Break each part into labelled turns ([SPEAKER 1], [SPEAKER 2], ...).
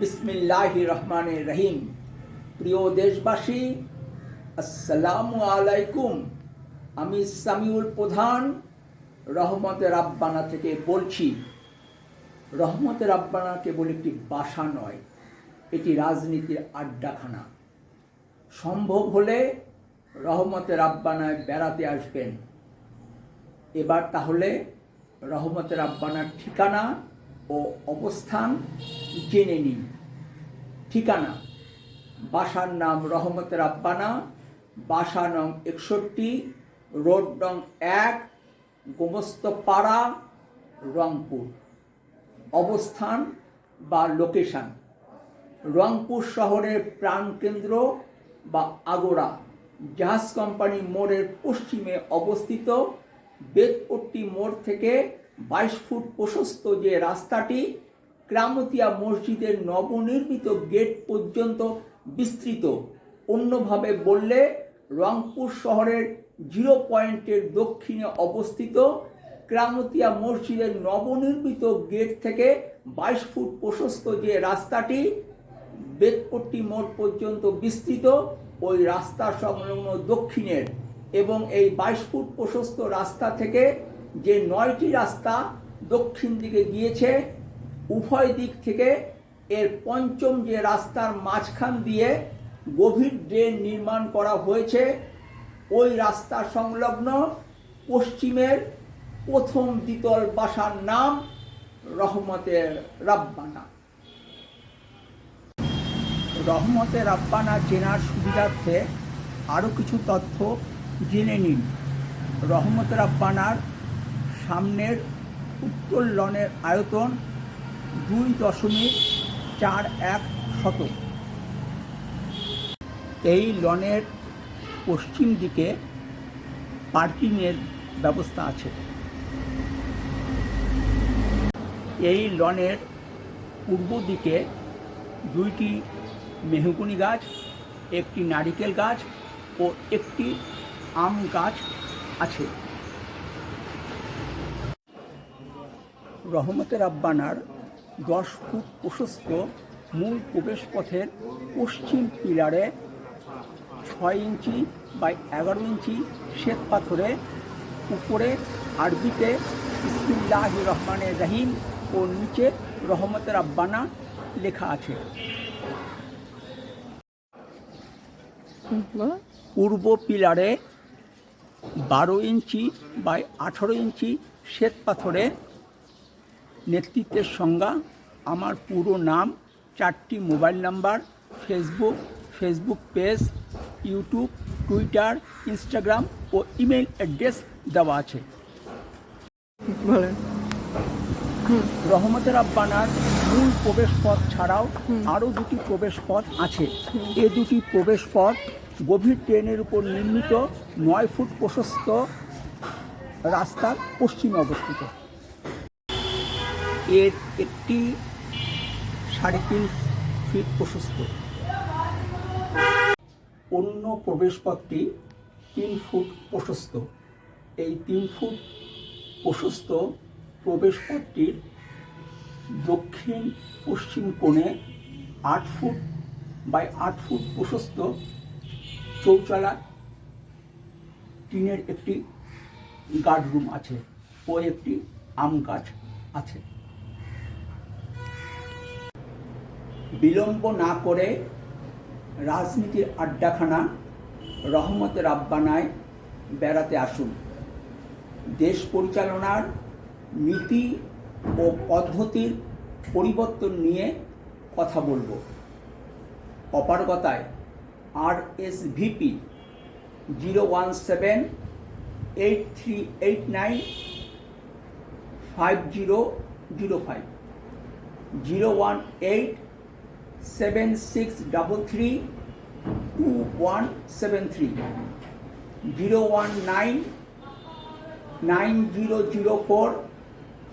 [SPEAKER 1] বিসমিল্লাহ রহমান রহিম প্রিয় দেশবাসী, আসসালামু আলাইকুম। আমি সামিউল প্রধান রহমতের আব্বানা থেকে বলছি। রহমতের আব্বানা কেবল একটি বাসা নয়, এটি রাজনীতির আড্ডাখানা। সম্ভব হলে রহমতের আব্বানায় বেড়াতে আসবেন। এবার তাহলে রহমতের আব্বানার ঠিকানা ও অবস্থান জেনে নিন। ঠিকানা, বাসার নাম রহমতের আব্বানা বাসা নং একষট্টি, রোড নং এক, গোমস্তপাড়া, রংপুর। অবস্থান বা লোকেশান, রংপুর শহরের প্রাণকেন্দ্র বা আগোড়া, জাহাজ কোম্পানি মোড়ের পশ্চিমে অবস্থিত বেদপট্টি মোড় থেকে বাইশ ফুট প্রশস্ত যে রাস্তাটি, ক্রামতিয়া মসজিদের নবনির্মিত গেট পর্যন্ত বিস্তৃত। অন্যভাবে বললে, রংপুর শহরের জিরো পয়েন্টের দক্ষিণে অবস্থিত ক্রামতিয়া মসজিদের নবনির্মিত গেট থেকে বাইশ ফুট প্রশস্ত যে রাস্তাটি বেদপট্টি মোড় পর্যন্ত বিস্তৃত। ওই রাস্তা সংলগ্ন দক্ষিণের এবং এই বাইশ ফুট প্রশস্ত রাস্তা থেকে যে নয়টি রাস্তা দক্ষিণ দিকে গিয়েছে, উভয় দিক থেকে এর পঞ্চম যে রাস্তার মাঝখান দিয়ে গভীর ড্রেন নির্মাণ করা হয়েছে, ওই রাস্তা সংলগ্ন পশ্চিমের প্রথম দ্বিতল বাসার নাম রহমতের রাব্বানা। রহমতের রাব্বানা চেনার সুবিধার্থে আরও কিছু তথ্য জেনে নিন। রহমতের রাব্বানার সামনের উত্তর লনের আয়তন দুই দশমিক চার এক শতক। এই লনের পশ্চিম দিকে পার্কিংয়ের ব্যবস্থা আছে। এই লনের পূর্ব দিকে দুইটি মেহগুনি গাছ, একটি নারিকেল গাছ ও একটি আম গাছ আছে। রহমতের আব্বানার দশ ফুট প্রশস্ত মূল প্রবেশপথের পশ্চিম পিলারে ছয় ইঞ্চি বা এগারো ইঞ্চি শ্বেত পাথরে উপরে আরবিতে ইসমিল্লাহ রহমানের রাহিম ও নিচে রহমতের আব্বানা লেখা আছে। পূর্ব পিলারে বারো ইঞ্চি বাই আঠেরো ইঞ্চি শ্বেত পাথরে নেতৃত্বের সংজ্ঞা আমার পুরো নাম চারটি mobile number Facebook Facebook page YouTube Twitter Instagram ও ইমেল অ্যাড্রেস দেওয়া আছে। রহমতের আব্বানার মূল প্রবেশপথ ছাড়াও আরও দুটি প্রবেশপথ আছে। এ দুটি প্রবেশপথ গভীর ট্রেনের উপর নির্মিত নয় ফুট প্রশস্ত রাস্তার পশ্চিমে অবস্থিত। এর একটি সাড়ে তিন ফিট প্রশস্ত। অন্য প্রবেশপথটি তিন ফুট প্রশস্ত। এই তিন ফুট প্রশস্ত প্রবেশপথটির দক্ষিণ পশ্চিম কোণে আট ফুট বাই আট ফুট প্রশস্ত চৌচালা টিনের একটি গার্ডরুম আছে ও একটি আম গাছ আছে। বিলম্ব না করে রাজনীতির আড্ডাখানা রহমতের আব্বানায় বেড়াতে আসুন। দেশ পরিচালনার নীতি ও পদ্ধতির পরিবর্তন নিয়ে কথা বলব। অপারগতায় R S VP zero one seven eight three eight nine five zero zero five zero one eight seven six double three two one seven three zero one nine nine zero zero four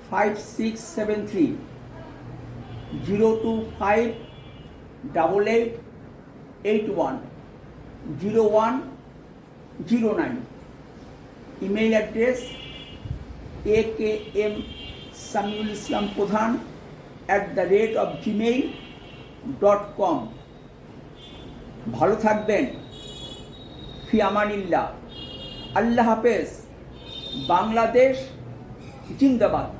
[SPEAKER 1] five six seven three zero two five double eight eight one zero one zero nine email address A K M Samiul Islam Pradhan at the rate of Gmail dot com. ভালো থাকবেন। ফি আমানিল্লাহ। আল্লাহ হাফেজ। বাংলাদেশ জিন্দাবাদ।